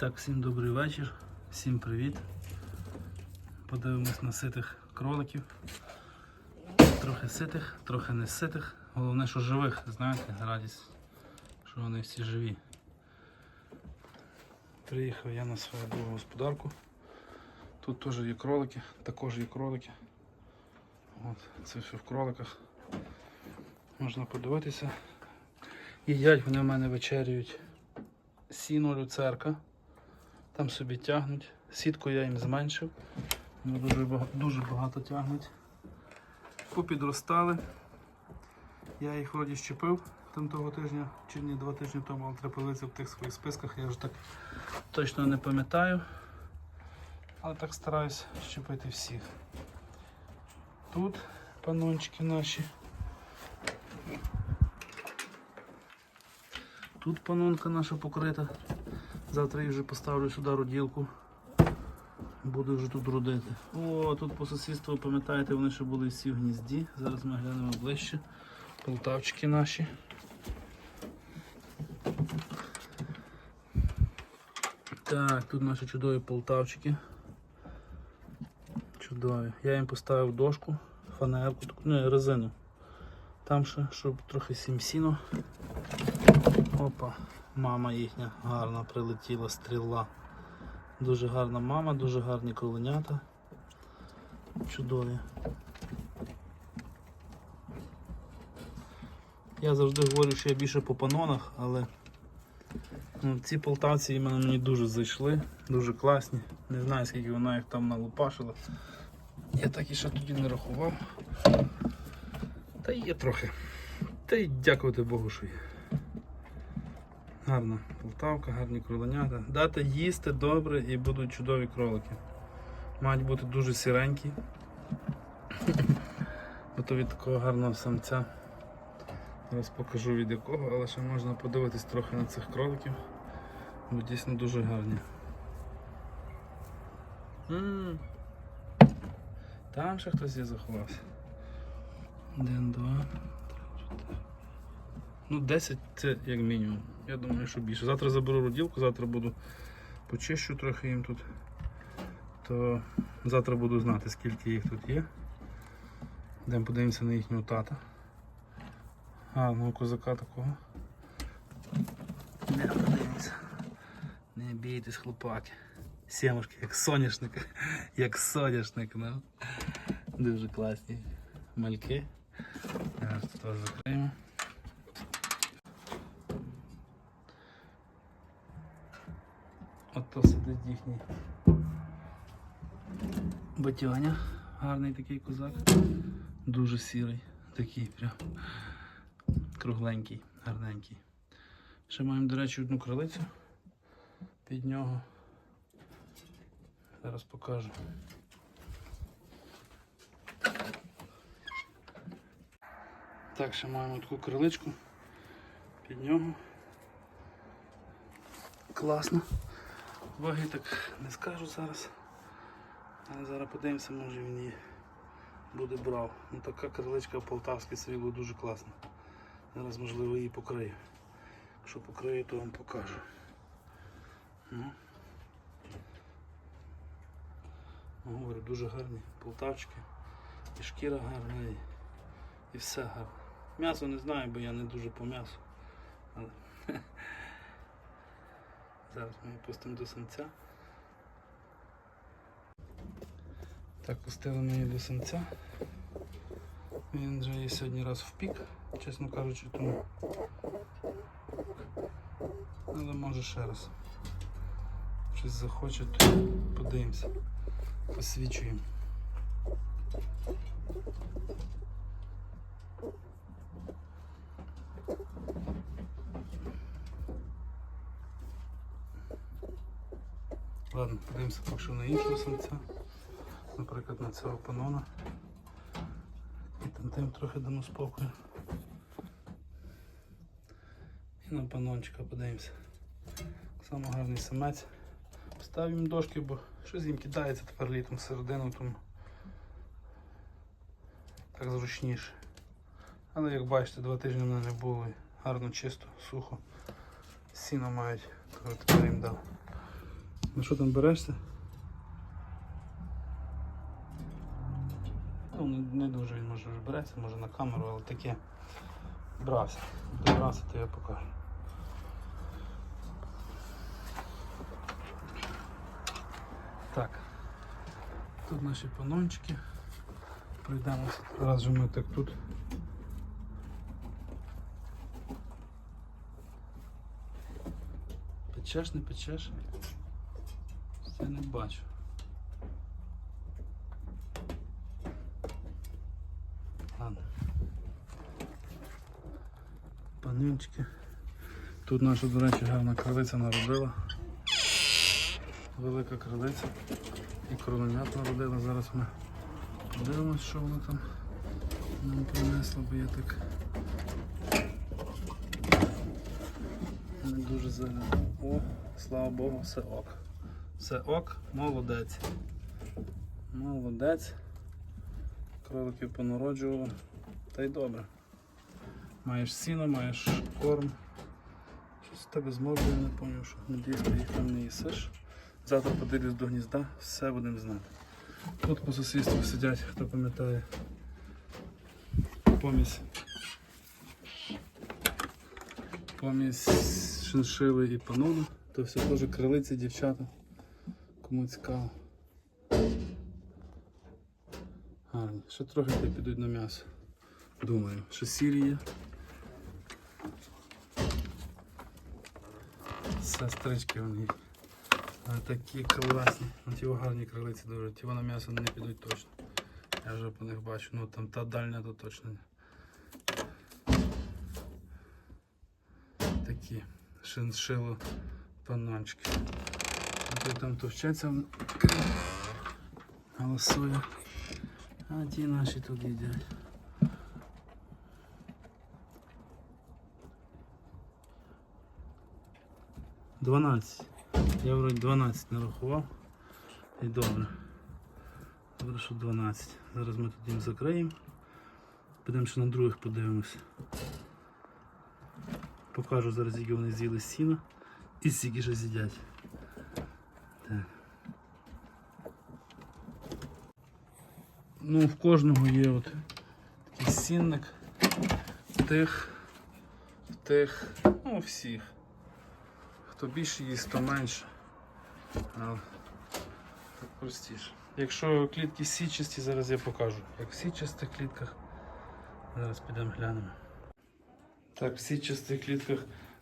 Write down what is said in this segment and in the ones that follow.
Так, всім добрий вечір, всім привіт. Подивимось на ситих кроликів. Трохи ситих, трохи не ситих. Головне, що живих, знаєте, радість, що вони всі живі. Приїхав я на свою другу господарку. Тут теж є кролики, також є кролики. От, це все в кроликах. Можна подивитися. Їдять вони в мене вечерюють сіно люцерка. Там собі тягнуть. Сітку я їм зменшив. Вони дуже багато, дуже багато тягнуть. Попідростали. Я їх вроді щепив там того тижня, чи ні два тижні тому, але треба подивитися в тих своїх списках, я вже так точно не пам'ятаю. Але так стараюсь щепити всіх. Тут панончики наші. Тут панонка наша покрита. Завтра я вже поставлю сюди роділку. Буду вже тут родити. О, тут по сусідству, пам'ятаєте, вони ще були всі в гнізді. Зараз ми глянемо ближче. Полтавчики наші. Так, тут наші чудові полтавчики. Чудові. Я їм поставив дошку, фанерку, не, резину. Там ще, щоб трохи сімсіно. Опа, мама їхня гарна прилетіла, стріла. Дуже гарна мама, дуже гарні кроленята. Чудові. Я завжди говорю, що я більше по панонах, але ну, ці полтавці іменно мені дуже зайшли, дуже класні. Не знаю скільки вона їх там налупашила. Я так і ще тоді не рахував. Та є трохи. Та й дякувати Богу, що є. Гарна полтавка, гарні кроленята. Дати їсти добре і будуть чудові кролики. Мають бути дуже сіренькі. Бо то від такого гарного самця. Зараз покажу від якого, але ще можна подивитись трохи на цих кроликів. Бо дійсно дуже гарні. М. Там ще хтось є заховався. Один, два, три, чотири. Ну, 10 це як мінімум. Я думаю, що більше. Завтра заберу роділку, завтра буду почищу трохи їм тут. То завтра буду знати, скільки їх тут є. Йдемо подивимося на їхнього тата. Гарного козака такого. Не подивимося. Не бійтесь, хлопаки. Сімушки, як соняшник. Як соняшник, ну. Дуже класні мальки. Зараз вас закриємо. Ото сидить їхній батяня. Гарний такий козак. Дуже сірий. Такий прям кругленький, гарненький. Ще маємо, до речі, одну крилицю під нього. Зараз покажу. Так, ще маємо таку криличку під нього. Класно. Ваги так не скажу зараз. Але зараз подивимося, може він її буде брав. Ну така криличка полтавське срібло дуже класна. Зараз можливо її покрию. Якщо покрию, то вам покажу. Ну. Ну, Говорю, дуже гарні полтавчики. І шкіра гарна, і, і все гарне. М'ясо не знаю, бо я не дуже по м'ясу. Але Зараз ми пустимо до самця. Так, пустили ми її до самця. Він вже є сьогодні раз в пік, чесно кажучи, тому. Але може ще раз. Щось захоче, то подивимося. Посвічуємо. Ладно, подивимося поки на іншого самця. Наприклад, на цього панона. І там тим трохи дамо спокою. І на панончика подивимося. Саме гарний самець. Ставимо дошки, бо щось їм кидається тепер літом всередину, тому так зручніше. Але як бачите, два тижні в мене не було. Гарно, чисто, сухо. Сіно мають, тепер їм дав. Ну що там берешся? Ну, не, дуже він може береться, може на камеру, але таке. Брався. Добрався, то я покажу. Так. Тут наші панончики. Пройдемося. Раз ми так тут. Печеш, не печеш? Не бачу. Ладно. Панючки. Тут наша, до речі, гарна крилиця народила. Велика крилиця. І кроленят народила. Зараз ми подивимось, що вона там нам принесла, бо я так не дуже зараз. О, слава Богу, все ок. Все ок, молодець. Молодець. Кроликів понароджували. Та й добре. Маєш сіно, маєш корм. Щось з тебе з мордою не пам'ятаю, що надіюсь, ти їх там не їсиш. Завтра подивлюсь до гнізда, все будемо знати. Тут по сусідству сидять, хто пам'ятає. Помість. Помість шиншили і панону. То все теж крилиці, дівчата. Кому цікаво. Гарні. Ще трохи підуть на м'ясо. Думаю, що сірі є. Сестрички вони. А такі класні. Ну, ті гарні крилиці дуже. Ті на м'ясо не підуть точно. Я вже по них бачу. Ну там та дальня то точно. ні. Такі шиншило панончики. Той там товчеться голосує. А ті наші тут їдять. Дванадцять. Я вроді 12 нарахував. І добре. Добре, що 12. Зараз ми тут їм закриємо. Підемо ще на других подивимося. Покажу зараз, які вони з'їли сіна і скільки ще з'їдять. Ну, в кожного є от такий сінник. В тих, в тих, ну, у всіх. Хто більше їсть, то менше. Але так простіше. Якщо клітки січасті, зараз я покажу. Як в січастих клітках. Зараз підемо глянемо. Так, в січастих клітках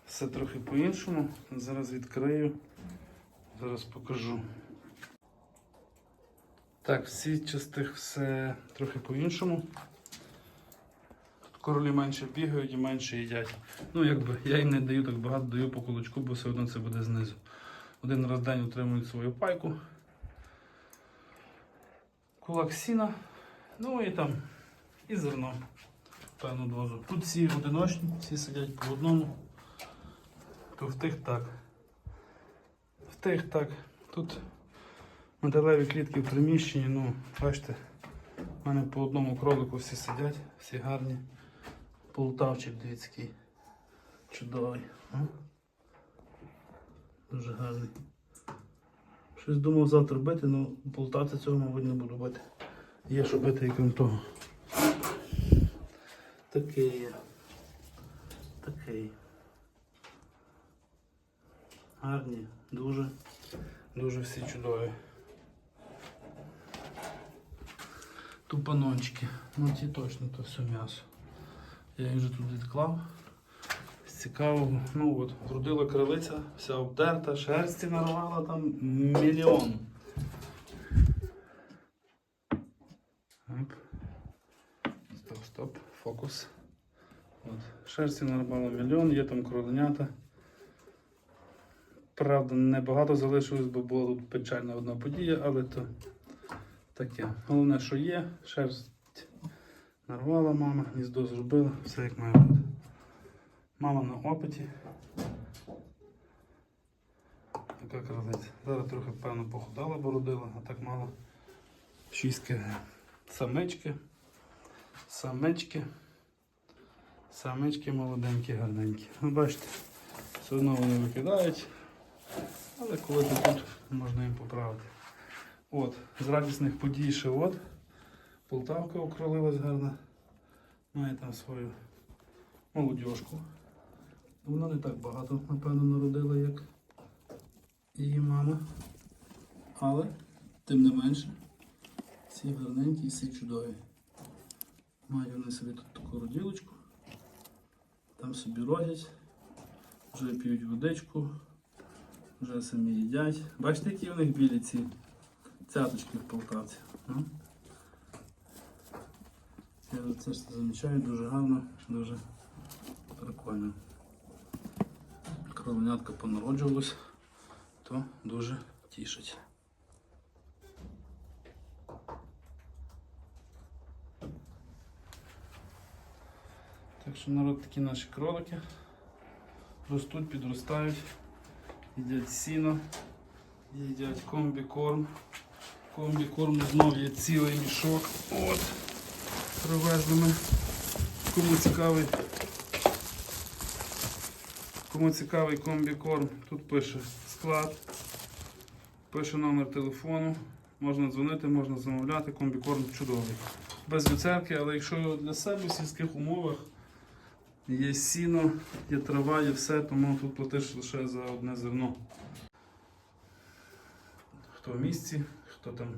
все трохи по-іншому. Зараз відкрию. Зараз покажу. Так, в січастих все трохи по-іншому. Тут королі менше бігають і менше їдять. Ну, якби я їм не даю так багато, даю по кулачку, бо все одно це буде знизу. Один раз в день отримують свою пайку. Кулак сіна, ну і там і зерно. Певну дозу. Тут всі одиночні, всі сидять по одному. То в тих так. В тих так. Тут металеві клітки в приміщенні, ну, бачите, в мене по одному кролику всі сидять, всі гарні. Полтавчик, дивіться, який чудовий. а? Дуже гарний. Щось думав завтра бити, але полтавця цього, мабуть, не буду бити. Є що бити і крім того. Такий є. Такий. Гарні, дуже, дуже всі чудові. Тупанончики. Ну ті точно то все м'ясо. Я їх вже тут відклав. З цікавого, ну от, вродила крилиця, вся обдерта, шерсті нарвала там мільйон. Оп. Стоп, стоп, фокус. От. Шерсті нарвала мільйон, є там кроленята. Правда, небагато залишилось, бо була тут печальна одна подія, але то таке. Головне, що є, шерсть нарвала мама, гніздо зробила, все як має бути. Мама на опиті. Така кролиця. Зараз трохи, певно, похудала, бо родила, а так мало. 6 кг. Самички. Самички. Самички молоденькі, гарненькі. Ви бачите, все одно вони викидають. Але коли тут, можна їм поправити. От, з радісних подій ще от. Полтавка окролилась гарно. Має там свою молодіжку. Вона не так багато, напевно, народила, як її мама. Але, тим не менше, всі гарненькі і всі чудові. Мають вони собі тут таку роділочку. Там собі родять, вже п'ють водичку, вже самі їдять. Бачите, які в них білі ці цяточки в полтавці. ну? Я це ж замічаю, дуже гарно, дуже прикольно. Кровенятка понароджувалась, то дуже тішить. Так що народ такі наші кролики ростуть, підростають, їдять сіно, їдять комбікорм. Комбікорму знов є цілий мішок. От. Привезли ми. Кому цікавий. Кому цікавий комбікорм, тут пише склад, пише номер телефону. Можна дзвонити, можна замовляти, комбікорм чудовий. Без люцерки, але якщо для себе в сільських умовах є сіно, є трава, є все, тому тут платиш лише за одне зерно. Хто в місті, хто там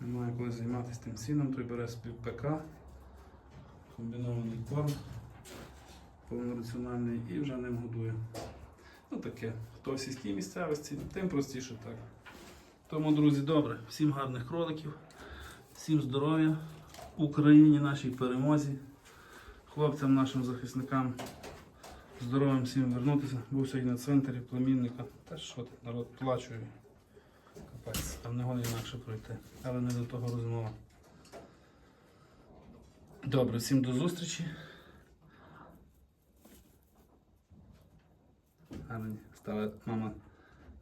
не має коли займатися тим сіном, той бере собі ПК, комбінований корм, повнораціональний і вже ним годує. Ну таке, хто в сільській місцевості, тим простіше так. Тому, друзі, добре, всім гарних кроликів, всім здоров'я, Україні, нашій перемозі, хлопцям, нашим захисникам здоров'ям всім вернутися. Був сьогодні на цвинтарі племінника. Та що ти, народ плачує. Там не гони інакше пройти. Але не до того розмова. Добре, всім до зустрічі. Гарні стала мама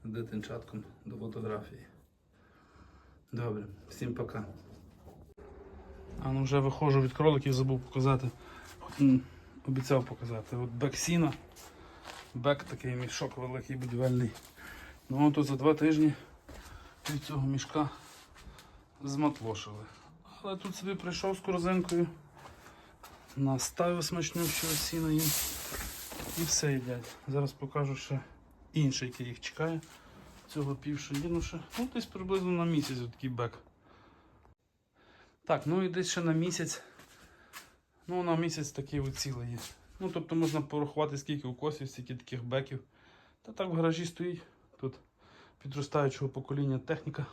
дитинчатком до фотографії. Добре, всім пока. А ну вже виходжу від кроликів, забув показати. Обіцяв показати. От бек. Бек такий мішок великий будівельний. Ну от за два тижні від цього мішка зматлошили. Але тут собі прийшов з корзинкою, наставив смачнющого сіна їм і все їдять. Зараз покажу ще інший, який їх чекає. Цього півше їнуше. Ну, десь приблизно на місяць такий бек. Так, ну і десь ще на місяць. Ну, на місяць такий от цілий є. Ну, тобто можна порахувати, скільки укосів, скільки таких беків. Та так в гаражі стоїть. Тут підростаючого покоління техніка.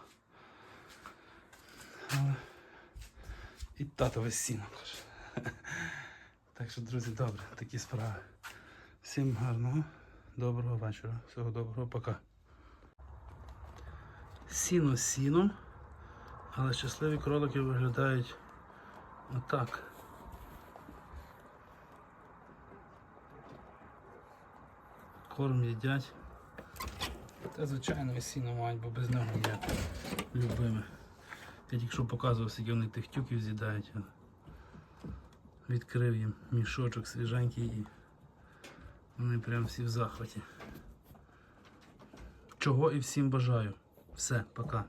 Але... І татове сіно каже. Так що, друзі, добре, такі справи. Всім гарного, доброго вечора. Всього доброго, пока. Сіно сіном, але щасливі кролики виглядають отак. Корм їдять. Та звичайно сіно мають, бо без нього я любими. Я тільки що показував, скільки вони тих тюків з'їдають. Відкрив їм мішочок свіженький і вони прям всі в захваті. Чого і всім бажаю. Все, пока.